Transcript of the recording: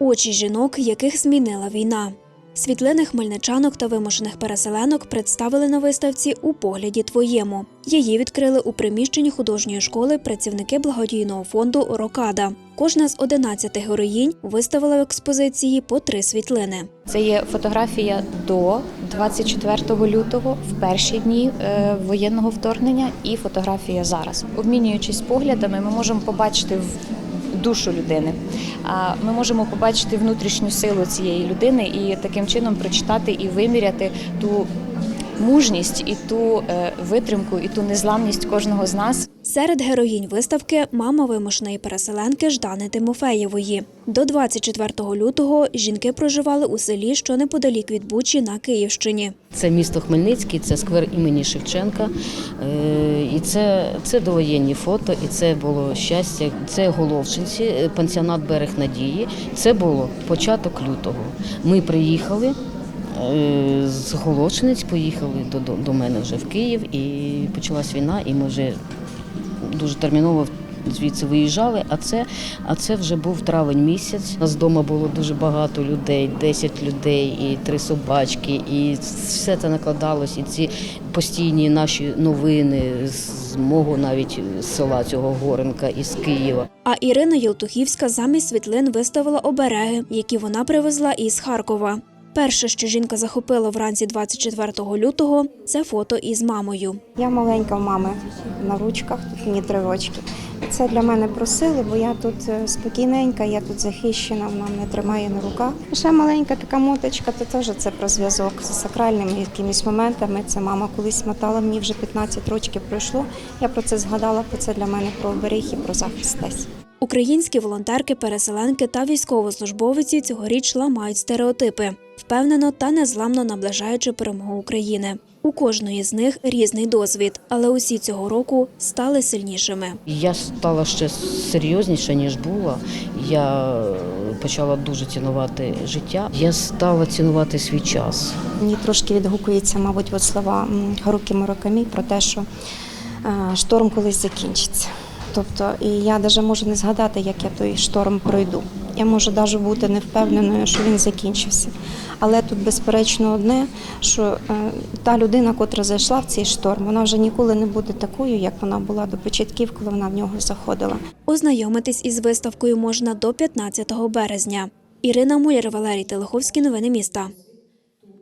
очі жінок, яких змінила війна. Світлини хмельничанок та вимушених переселенок представили на виставці у погляді твоєму. Її відкрили у приміщенні художньої школи працівники благодійного фонду Рокада. Кожна з 11 героїнь виставила в експозиції по три світлини. Це є фотографія до 24 лютого, в перші дні е, воєнного вторгнення, і фотографія зараз. Обмінюючись поглядами, ми можемо побачити в душу людини. А ми можемо побачити внутрішню силу цієї людини і таким чином прочитати і виміряти ту мужність і ту е, витримку, і ту незламність кожного з нас. Серед героїнь виставки мама вимушеної переселенки Ждани Тимофеєвої. До 24 лютого жінки проживали у селі, що неподалік від Бучі на Київщині. Це місто Хмельницький, це сквер імені Шевченка. Е, І це, це довоєнні фото, і це було щастя. Це Головчинці, е, пансіонат Берег Надії. Це було початок лютого. Ми приїхали. Е, З Головчинець поїхали до, до, до мене вже в Київ і почалась війна, і ми вже дуже терміново звідси виїжджали. А це, а це вже був травень місяць. Нас вдома було дуже багато людей, 10 людей і три собачки, і все це накладалось. І ці постійні наші новини з мого навіть села цього Горенка із Києва. А Ірина Єлтухівська замість світлин виставила обереги, які вона привезла із Харкова. Перше, що жінка захопила вранці 24 лютого, це фото із мамою. Я маленька в мами на ручках, тут мені три рочки. Це для мене просили, бо я тут е, спокійненька, я тут захищена, вона мене тримає на руках. Ще маленька така моточка, то теж це про зв'язок з сакральними якимись моментами. Це мама колись мотала, мені вже 15 років пройшло. Я про це згадала, бо це для мене про оберіг і про захист десь. Українські волонтерки, переселенки та військовослужбовиці цьогоріч ламають стереотипи, впевнено та незламно наближаючи перемогу України. У кожної з них різний досвід, але усі цього року стали сильнішими. Я стала ще серйозніша, ніж була. Я почала дуже цінувати життя. Я стала цінувати свій час. Мені трошки відгукується, мабуть, от слова Харукі Муракамі про те, що е, шторм колись закінчиться. Тобто, і я навіть можу не згадати, як я той шторм пройду. Я можу навіть бути не впевненою, що він закінчився. Але тут безперечно одне, що е, та людина, котра зайшла в цей шторм, вона вже ніколи не буде такою, як вона була до початків, коли вона в нього заходила. Ознайомитись із виставкою можна до 15 березня. Ірина Муляр, Валерій Телеховський. Новини міста.